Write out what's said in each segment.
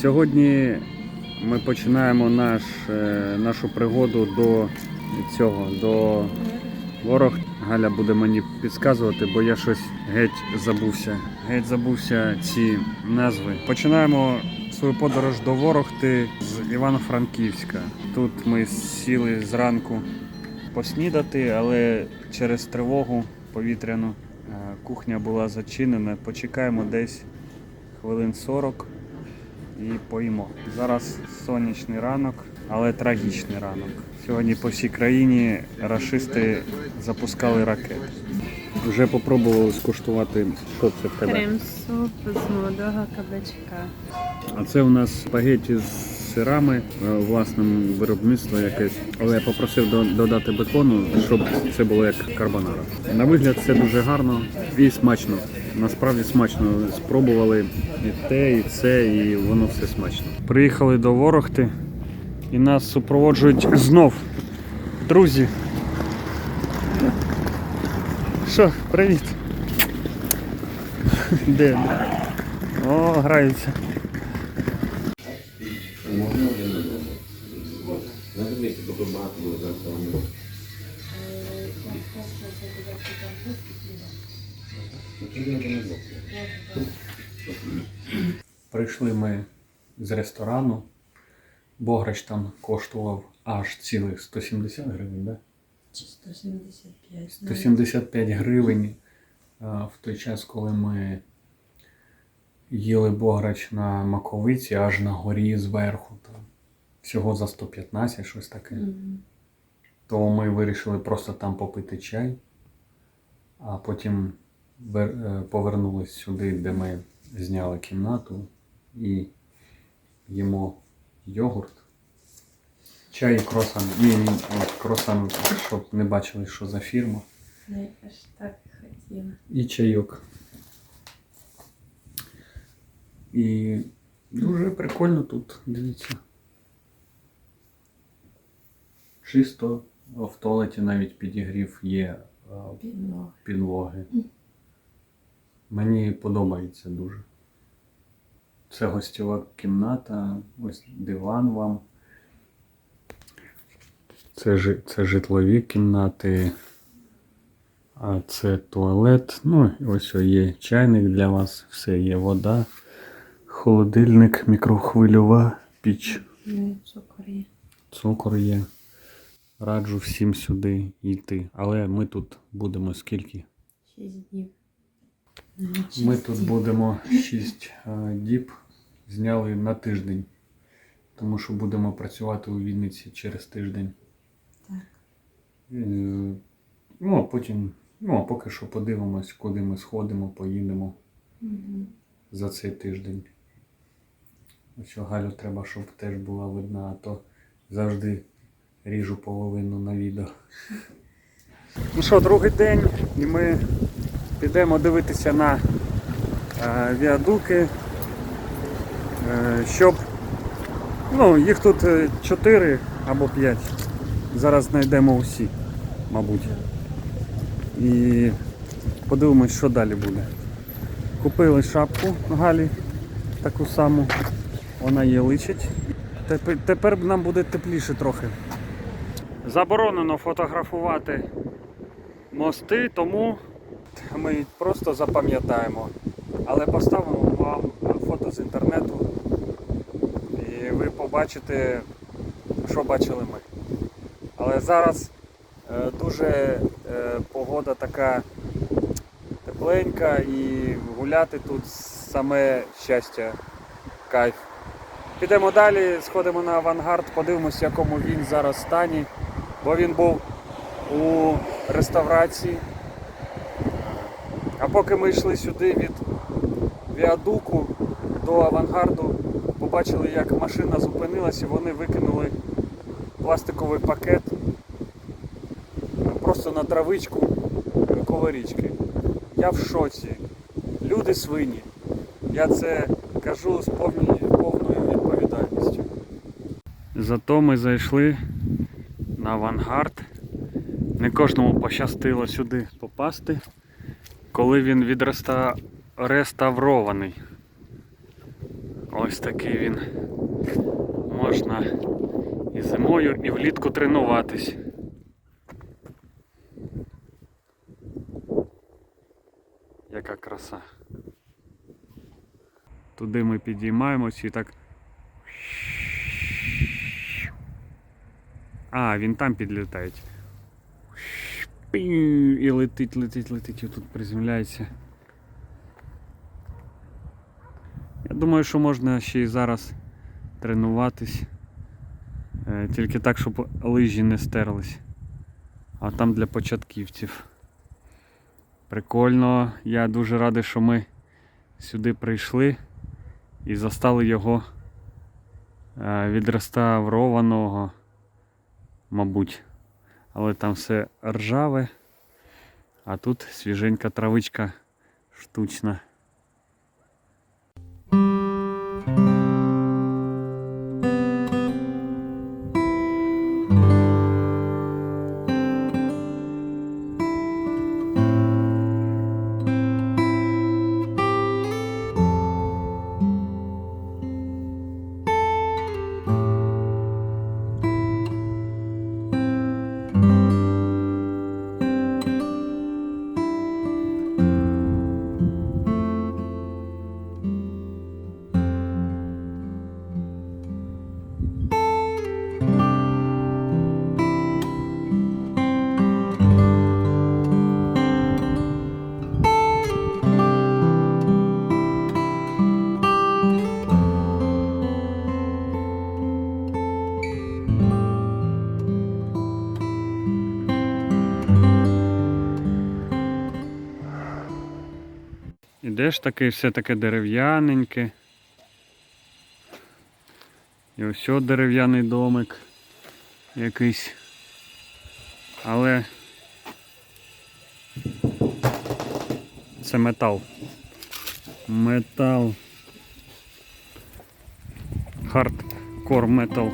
Сьогодні ми починаємо наш, е, нашу пригоду до цього, до ворог. Галя буде мені підказувати, бо я щось геть забувся. Геть забувся ці назви. Починаємо свою подорож до Ворохти з Івано-Франківська. Тут ми сіли зранку поснідати, але через тривогу повітряну е, кухня була зачинена. Почекаємо десь хвилин 40 і поїмо. Зараз сонячний ранок, але трагічний ранок. Сьогодні по всій країні рашисти запускали ракети. Вже попробували скуштувати, що це в тебе. Крем-суп з молодого кабачка. А це у нас спагеті з сирами е, власним виробництва якесь. Але я попросив додати бекону, щоб це було як карбонара. На вигляд це дуже гарно і смачно. Насправді смачно. Спробували і те, і це, і воно все смачно. Приїхали до Ворохти і нас супроводжують знов. Друзі. Що, привіт. Де? О, граються. Один на двох. Прийшли ми з ресторану. Бограч там коштував аж цілих 170 гривень, да? Чи 175. 175 гривень в той час, коли ми їли бограч на маковиці, аж на горі зверху. Там. Всього за 115, щось таке. Мгм. То ми вирішили просто там попити чай, а потім е, повернулись сюди, де ми зняли кімнату і їмо йогурт. Чай і круасан. Ні, ні, от круасан, щоб не бачили, що за фірма. Я аж так хотіла. І чайок. І дуже прикольно тут, дивіться. Чисто в туалеті навіть підігрів є е, Підлога. підлоги. Мені подобається дуже. Це гостьова кімната, ось диван вам. Це, це житлові кімнати. А це туалет. Ну, ось є чайник для вас, все є вода, холодильник, мікрохвильова піч, Ну цукор є. цукор є. Раджу всім сюди йти. Але ми тут будемо скільки? 6 днів. Ми тут будемо 6 діб, зняли на тиждень, тому що будемо працювати у Вінниці через тиждень. Так. Е, Ну, а потім, ну, а поки що подивимось, куди ми сходимо, поїдемо Мгм. за цей тиждень. Що Галю треба, щоб теж була видна, а то завжди ріжу половину на відео. Ну що, другий день, і ми підемо дивитися на е, віадуки, е, щоб. Ну, їх тут 4 або 5. Зараз знайдемо усі, мабуть. І подивимось, що далі буде. Купили шапку Галі, таку саму. Вона її личить. Тепер нам буде тепліше трохи. Заборонено фотографувати мости, тому ми просто запам'ятаємо. Але поставимо вам фото з інтернету і ви побачите, що бачили ми. Але зараз е, дуже е, погода така тепленька і гуляти тут саме щастя, кайф. Підемо далі, сходимо на авангард, подивимося, в якому він зараз стані, бо він був у реставрації. А поки ми йшли сюди від віадуку до авангарду, побачили, як машина зупинилась і вони викинули пластиковий пакет просто на травичку коло річки. Я в шоці. Люди свині. Я це кажу з повною відповідальністю. Зато ми зайшли авангард. Не кожному пощастило сюди попасти, коли він відреставрований. Ось такий він. Можна і зимою, і влітку тренуватись. Яка краса. Туди ми підіймаємось і так. А, він там підлітає. І летить, летить, летить, і тут приземляється. Я думаю, що можна ще й зараз тренуватись. Е, Тільки так, щоб лижі не стерлись. А там для початківців. Прикольно. Я дуже радий, що ми сюди прийшли і застали його е, відреставрованого, мабуть. Але там все ржаве, а тут свіженька травичка штучна. Ідеш таке, все таке дерев'яненьке. І ось дерев'яний домик якийсь. Але це метал. Метал. Хардкор метал.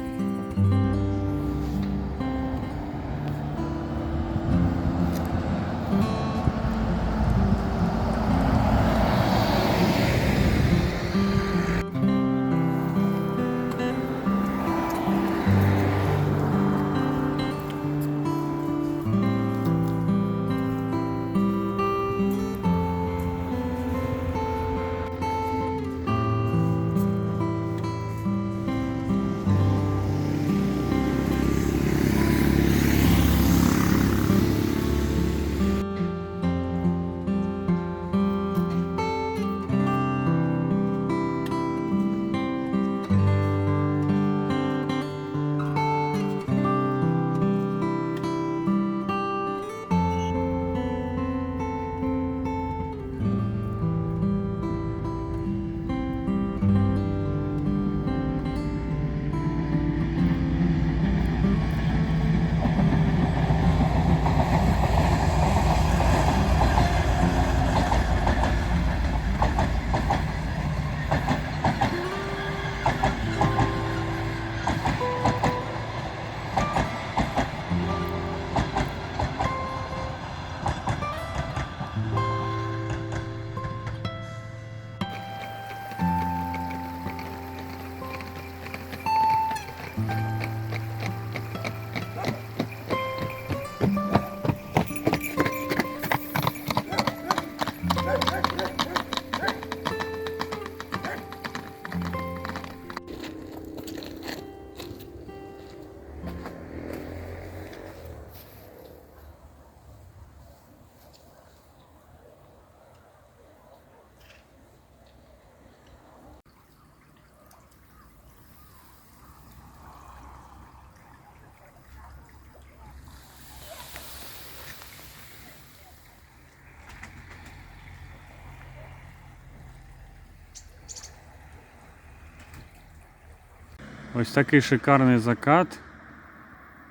Ось такий шикарний закат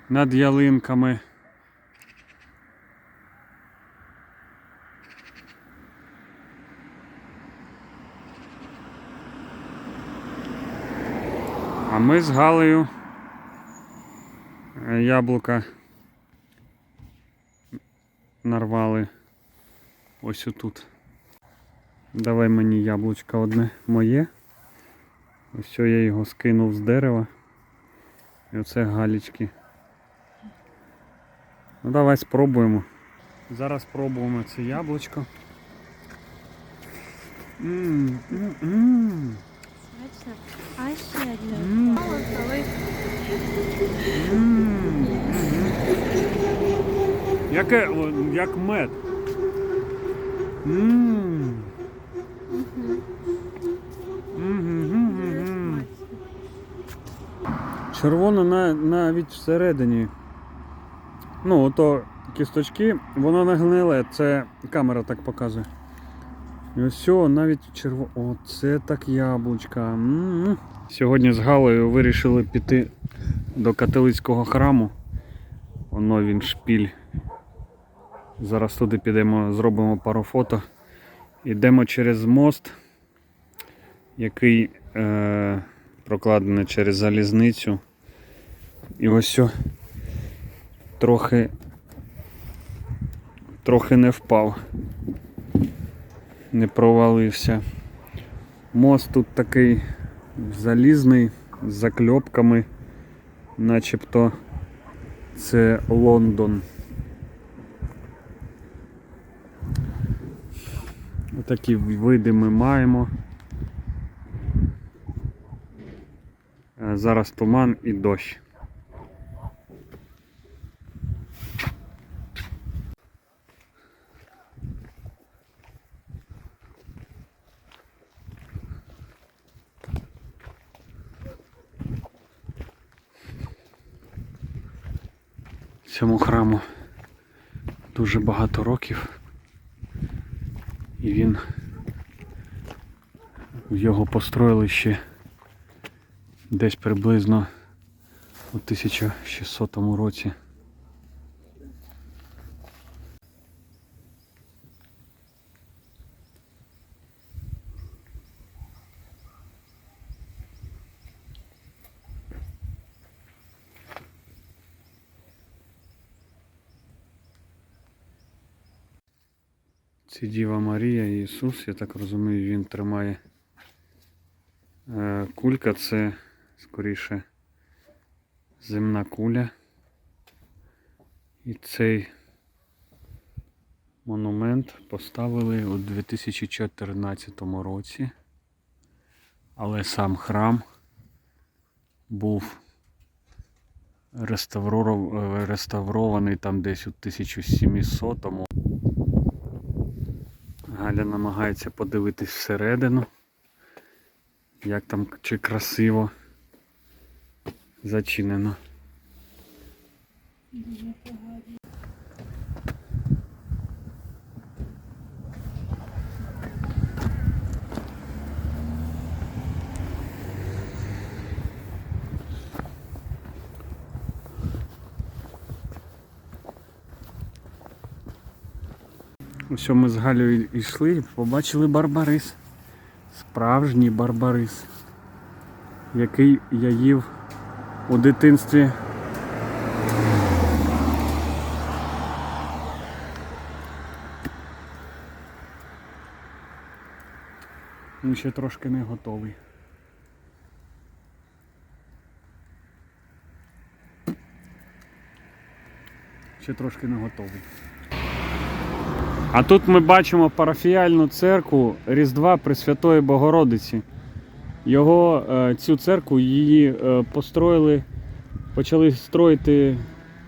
над ялинками. А ми з Галею е, яблука нарвали ось отут. Давай мені яблучко одне моє. Ось я його скинув з дерева. І оце галічки. Ну давай спробуємо. Зараз спробуємо це яблучко. М, м, м. Смачно. А ще коли Яке, як мед. М. Червоно на, навіть всередині. Ну, ото кісточки, воно не гниле, це камера так показує. І ось навіть черво. Оце так яблучка. М-м. Сьогодні з Галею вирішили піти до католицького храму. Воно він шпіль. Зараз туди підемо, зробимо пару фото. Йдемо через мост, який е, прокладений через залізницю. І ось сьо трохи, трохи не впав, не провалився. Мост тут такий залізний з закльопками, начебто це Лондон. Такі види ми маємо. Е, Зараз туман і дощ. Цьому храму дуже багато років. І він його построїли ще десь приблизно у 1600 році. Це Діва Марія Ісус, я так розумію, він тримає Е, кулька це скоріше земна куля. І цей монумент поставили у 2014 році, але сам храм був е, реставрований там десь у 1700-му. Галя намагається подивитись всередину, як там чи красиво зачинено. Ось ми з Галею йшли і побачили барбарис. Справжній барбарис, який я їв у дитинстві. Він ще трошки не готовий. Ще трошки не готовий. А тут ми бачимо парафіяльну церкву Різдва Пресвятої Богородиці. Його, е, цю церкву її е, построїли, почали строїти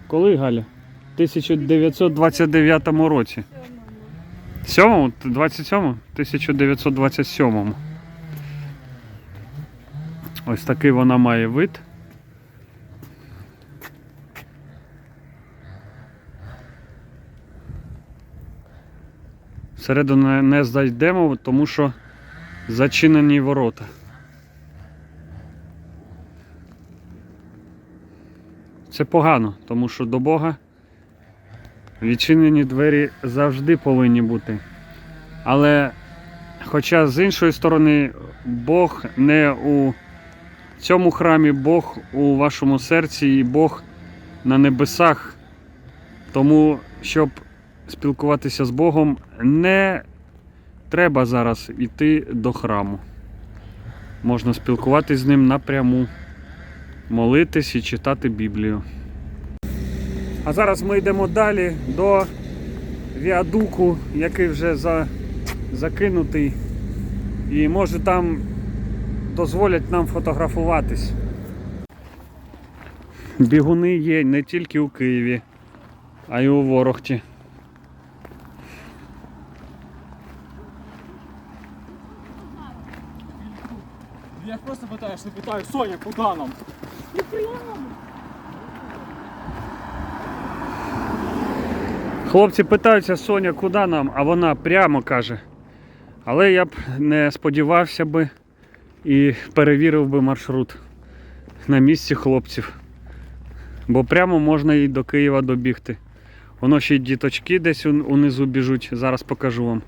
коли, Галя? В 1929 році. 7-му? 27-му? 1927-му. Ось такий вона має вид. Всередину не зайдемо, тому що зачинені ворота. Це погано, тому що до Бога відчинені двері завжди повинні бути. Але, хоча з іншої сторони, Бог не у цьому храмі, Бог у вашому серці і Бог на небесах. Тому, щоб спілкуватися з Богом, не треба зараз йти до храму. Можна спілкуватись з ним напряму, молитись і читати Біблію. А зараз ми йдемо далі до віадуку, який вже за, закинутий. І може там дозволять нам фотографуватись. Бігуни є не тільки у Києві, а й у Ворохті. Я просто питаю, Соня, куди нам? Хлопці питаються, Соня, куди нам, а вона прямо каже. Але я б не сподівався би і перевірив би маршрут на місці хлопців. Бо прямо можна і до Києва добігти. Воно ще й діточки десь унизу біжуть, зараз покажу вам.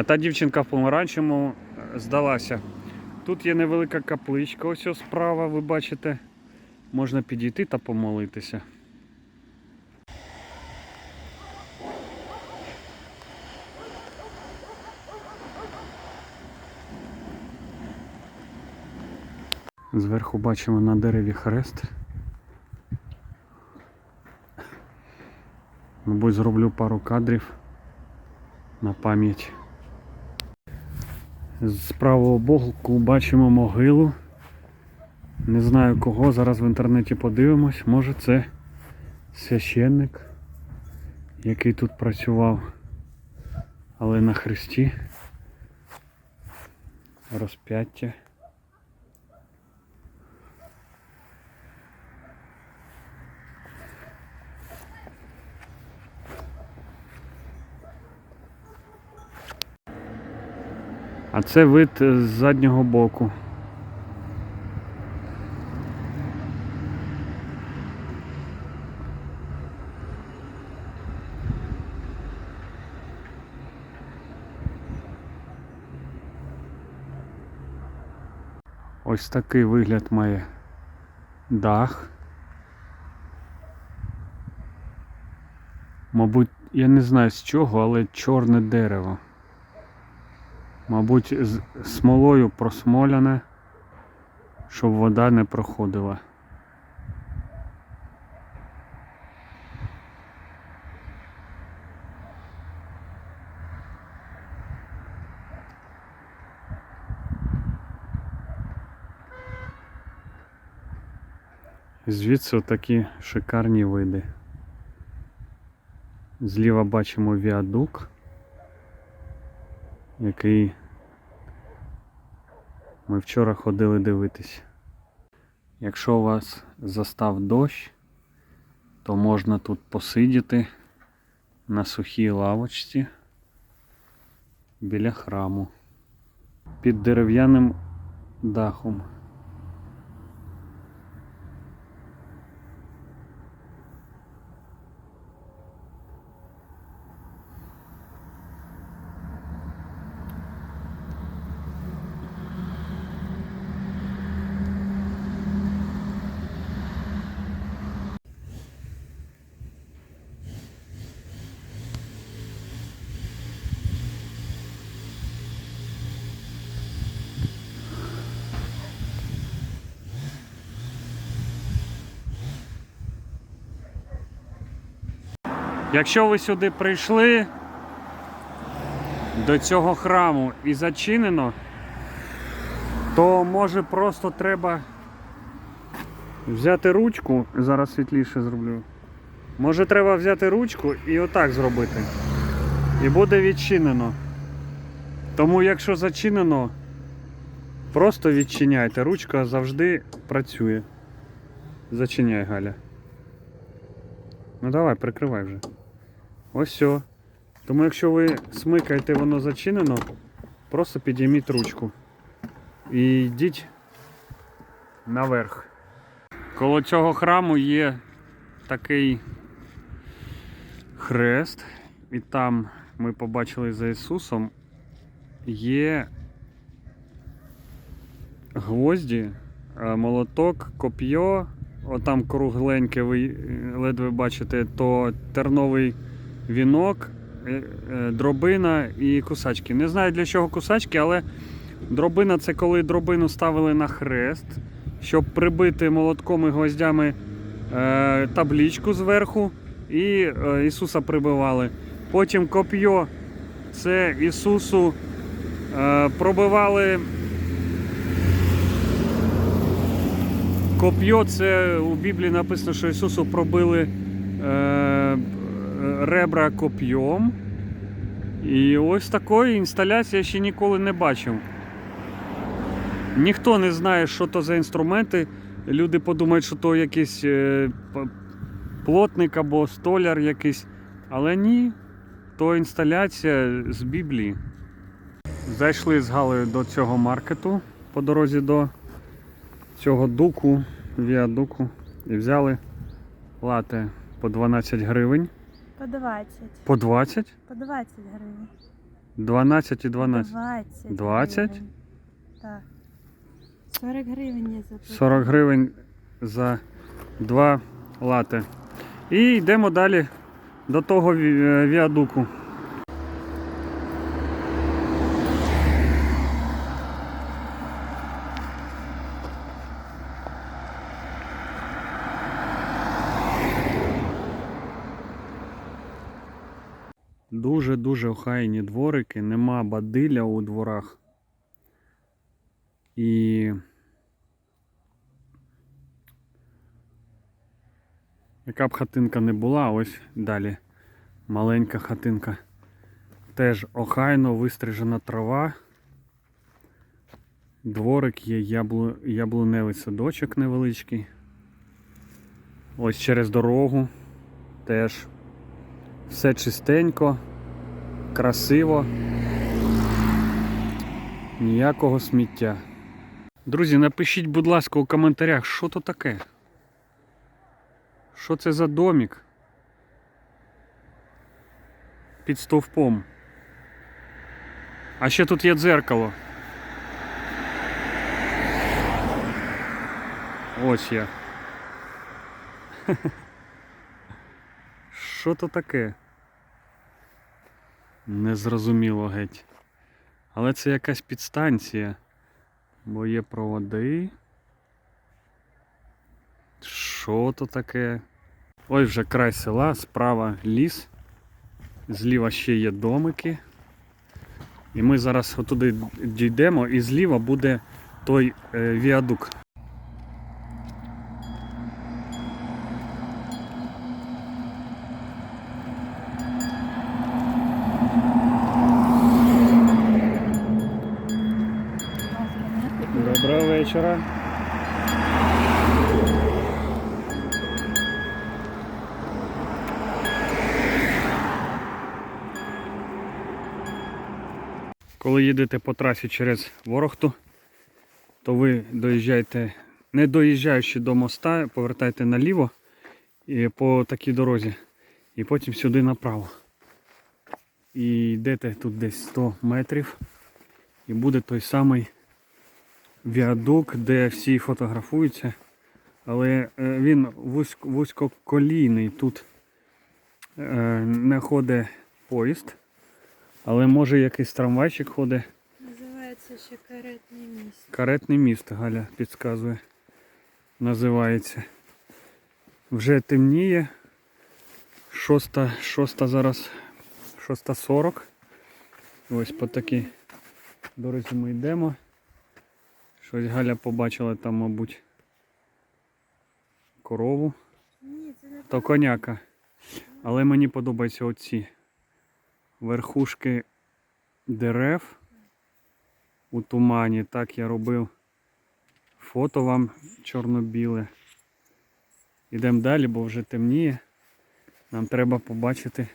А та дівчинка в помаранчевому е, здалася. Тут є невелика капличка, ось ось справа, ви бачите. Можна підійти та помолитися. Зверху бачимо на дереві хрест. Мабуть, зроблю пару кадрів на пам'ять. З правого боку бачимо могилу. Не знаю кого, зараз в інтернеті подивимось. Може це священник, який тут працював, але на хресті. Розп'яття. А це вид е, з заднього боку. Ось такий вигляд має дах. Мабуть, я не знаю з чого, але чорне дерево. Мабуть, з смолою просмоляне, щоб вода не проходила. Звідси такі шикарні види. Зліва бачимо віадук, який ми вчора ходили дивитись. Якщо у вас застав дощ, то можна тут посидіти на сухій лавочці біля храму під дерев'яним дахом. Якщо ви сюди прийшли до цього храму і зачинено, то може просто треба взяти ручку, зараз світліше зроблю. Може треба взяти ручку і отак зробити. І буде відчинено. Тому якщо зачинено, просто відчиняйте. Ручка завжди працює. Зачиняй, Галя. Ну давай, прикривай вже. Ось все. Тому якщо ви смикаєте, воно зачинено, просто підійміть ручку. І йдіть наверх. Коло цього храму є такий хрест, і там ми побачили за Ісусом є гвозді е, молоток, коп'йо, отам кругленьке, ви е, ледве бачите, то терновий вінок, е, е, дробина і кусачки. Не знаю для чого кусачки, але дробина це коли дробину ставили на хрест, щоб прибити молотком і гвоздями е, таблічку зверху і Ісуса прибивали. Потім коп'йо це Ісусу пробивали. Коп'йо це у Біблії написано, що Ісусу пробили ребра коп'йом. І ось такої інсталяції я ще ніколи не бачив. Ніхто не знає, що то за інструменти. Люди подумають, що то якийсь е, плотник або столяр якийсь. Але ні, то інсталяція з Біблії. Зайшли з Галею до цього маркету по дорозі до цього дуку, віадуку, і взяли лати по 12 гривень. По 20. По 20? По 20 гривень. 12 і 12. 20. 20? гривень. Так. 40 гривень за заплатила. 40 гривень за два лати. І йдемо далі до того ві- віадуку. Охайні дворики, нема бадилля у дворах. І Яка б хатинка не була, ось далі маленька хатинка. Теж охайно вистрижена трава. Дворик є яблу... яблуневий садочок невеличкий. Ось через дорогу. Теж все чистенько, красиво. Ніякого сміття. Друзі, напишіть, будь ласка, у коментарях, що то таке. Що це за домик? Під стовпом. А ще тут є дзеркало. Ось я. Що то таке? Незрозуміло геть. Але це якась підстанція. Бо є проводи. Що то таке? Ось вже край села, справа ліс, зліва ще є домики. І ми зараз отуди дійдемо, і зліва буде той е, віадук. Їдете по трасі через Ворохту, то ви доїжджаєте, не доїжджаючи до моста, повертаєте наліво і по такій дорозі. І потім сюди направо. І йдете тут десь 100 метрів. І буде той самий віадук, де всі фотографуються. Але е, він вузько, вузькоколійний. Тут е, не ходить поїзд. Але може якийсь трамвайчик ходить. Називається ще каретне місце. Каретний міст, Галя підказує. Називається. Вже темніє. Шоста, шоста зараз. Шоста сорок. Ось по такій дорозі ми йдемо. Щось Галя побачила там, мабуть, корову. Ні, це не То коняка. Але мені подобаються оці верхушки дерев у тумані. Так я робив фото вам чорно-біле. Ідемо далі, бо вже темніє. Нам треба побачити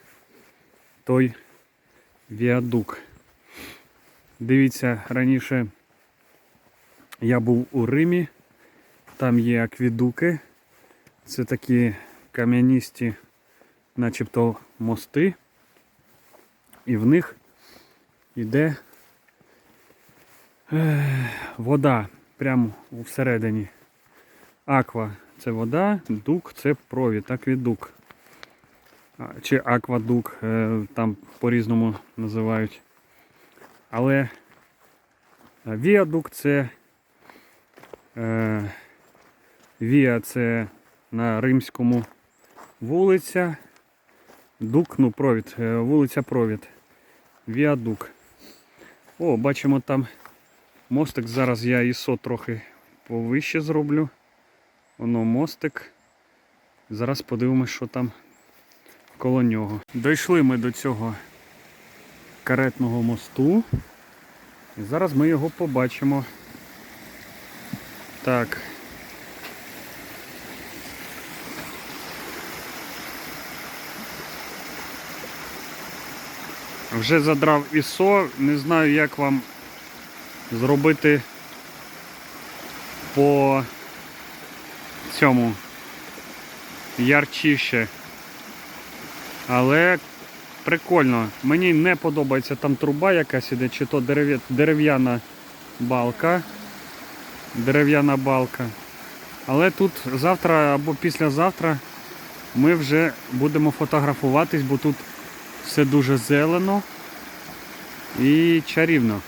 той віадук. Дивіться, раніше я був у Римі, там є аквідуки. Це такі кам'яністі, начебто мости. І в них йде е, вода прямо всередині. Аква це вода, дук це провід, аквідук. А, Чи аквадук, е, там по-різному називають. Але е, віадук це віа це на римському вулиця. Дук, ну провід, вулиця провід. Віадук. О, бачимо там мостик. Зараз я ISO трохи повище зроблю. Воно мостик. Зараз подивимось, що там коло нього. Дійшли ми до цього каретного мосту. І зараз ми його побачимо. Так. Вже задрав ISO, не знаю, як вам зробити по цьому ярчіше. Але прикольно. Мені не подобається там труба якась іде, чи то дерев'яна балка. Дерев'яна балка. Але тут завтра або післязавтра ми вже будемо фотографуватись, бо тут все дуже зелено і чарівно.